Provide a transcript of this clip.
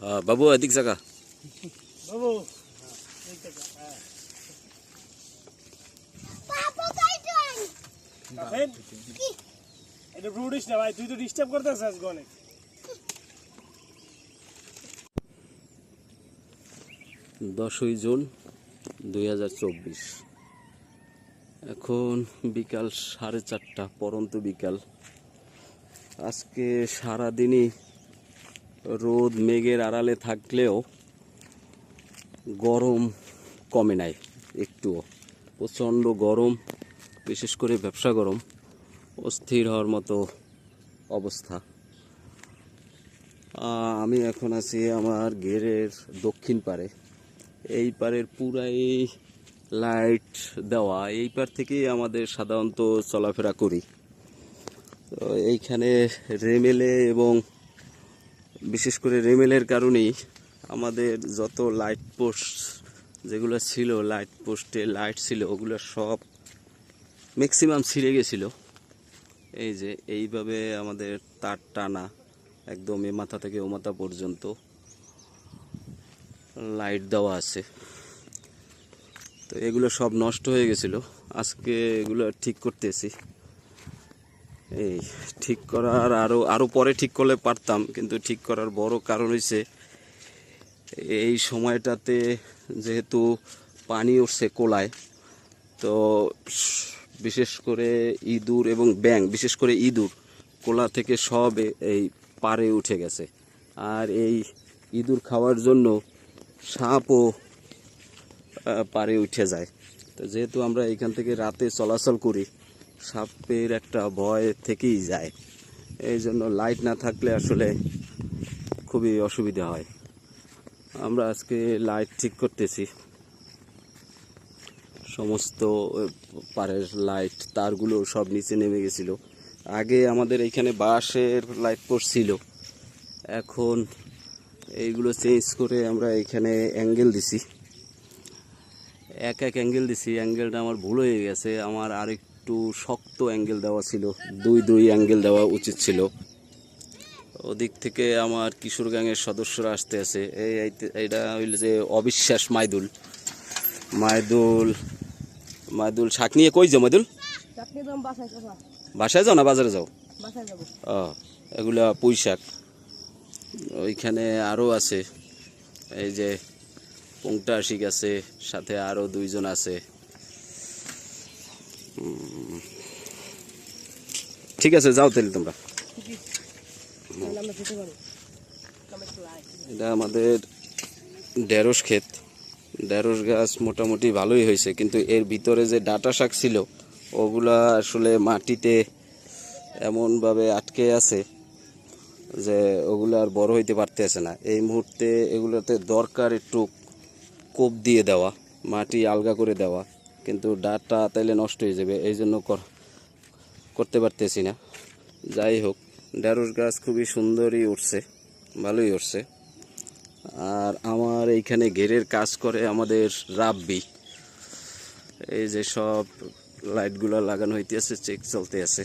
হ্যাঁ বাবু এদিক জায়গা বাবু এটা রুডিস না ভাই তুই তো ডিস্টার্ব করতেছিস আজকে অনেক দশই জুন দুই হাজার চব্বিশ। এখন বিকাল সাড়ে চারটা পরন্ত বিকাল। আজকে সারাদিনই রোদ মেঘের আড়ালে থাকলেও গরম কমে নাই একটুও। প্রচণ্ড গরম, বিশেষ করে ব্যবসা গরম, অস্থির হওয়ার মতো অবস্থা। আমি এখন আছি আমার গেরের দক্ষিণ পারে। এই পারের পুরাই লাইট দেওয়া, এই পার থেকেই আমাদের সাধারণত চলাফেরা করি। তো এইখানে রেমেলে এবং বিশেষ করে রেমেলের কারণেই আমাদের যত লাইট পোস্ট যেগুলো ছিল লাইট পোস্টে লাইট ছিল, ওগুলো সব ম্যাক্সিমাম ছিঁড়ে গেছিল। এই যে এইভাবে আমাদের তার টানা একদম এ মাথা থেকে ও মাথা পর্যন্ত লাইট দেওয়া আছে। তো এগুলো সব নষ্ট হয়ে গেছিল। আজকে এগুলো ঠিক করতেছি। এই ঠিক করার আরও আরও পরে ঠিক করলে পারতাম, কিন্তু ঠিক করার বড় কারণ হয়েছে এই সময়টাতে যেহেতু পানি উঠছে কোলায়, তো বিশেষ করে ইঁদুর এবং ব্যাং বিশেষ করে ইঁদুর, কোলা থেকে সব এই পারে উঠে গেছে। আর এই ইঁদুর খাওয়ার জন্য সাপও পারে উঠে যায়। তো যেহেতু আমরা এখান থেকে রাতে চলাচল করি সাপের একটা ভয় থেকেই যায়। এই জন্য লাইট না থাকলে আসলে খুবই অসুবিধা হয়। আমরা আজকে লাইট ঠিক করতেছি। সমস্ত পাড়ের লাইট, তারগুলো সব নিচে নেমে গেছিল। আগে আমাদের এইখানে বাঁশের লাইট পোস্ট ছিল। এখন এইগুলো চেঞ্জ করে আমরা এখানে অ্যাঙ্গেল দিছি। এক এক অ্যাঙ্গেল দিছি। অ্যাঙ্গেলটা আমার ভুল হয়ে গেছে। আমার আরেকটু শক্ত অ্যাঙ্গেল দেওয়া ছিল। দুই দুই অ্যাঙ্গেল দেওয়া উচিত ছিল। ওদিক থেকে আমার কিশোর গ্যাংয়ের সদস্যরা আসতে আছে। এই এইটা হইল যে অবিশ্বাস মাইদুল। মাইদুল মাইদুল শাক নিয়ে কই যাও মাইদুল? বাসায় যাও না বাজারে যাও? ও এগুলা পুঁই শাক। ওইখানে আরও আছে। এই যে পুংটা আশিক আছে সাথে আরও দুইজন আছে। ঠিক আছে, যাও তাহলে তোমরা। এটা আমাদের ঢেঁড়স ক্ষেত ঢেঁড়স গাছ মোটামুটি ভালোই হয়েছে, কিন্তু এর ভিতরে যে ডাটা শাক ছিল, ওগুলা আসলে মাটিতে এমনভাবে আটকে আছে যে ওগুলো আর বড় হইতে পারতেছে না এই মুহূর্তে এগুলোতে দরকার একটু কোপ দিয়ে দেওয়া, মাটি আলগা করে দেওয়া, কিন্তু ডাটা তাইলে নষ্ট হয়ে যাবে এই জন্য কর- করতে পারতেছি না। যাই হোক ঢ্যাঁড়স গাছ খুবই সুন্দরই উঠছে, ভালোই উঠছে। আর আমার এইখানে ঘেরের কাজ করে আমাদের রাব্বি। এই যে সব লাইটগুলো লাগানো হইতে আছে চেক চলতে আছে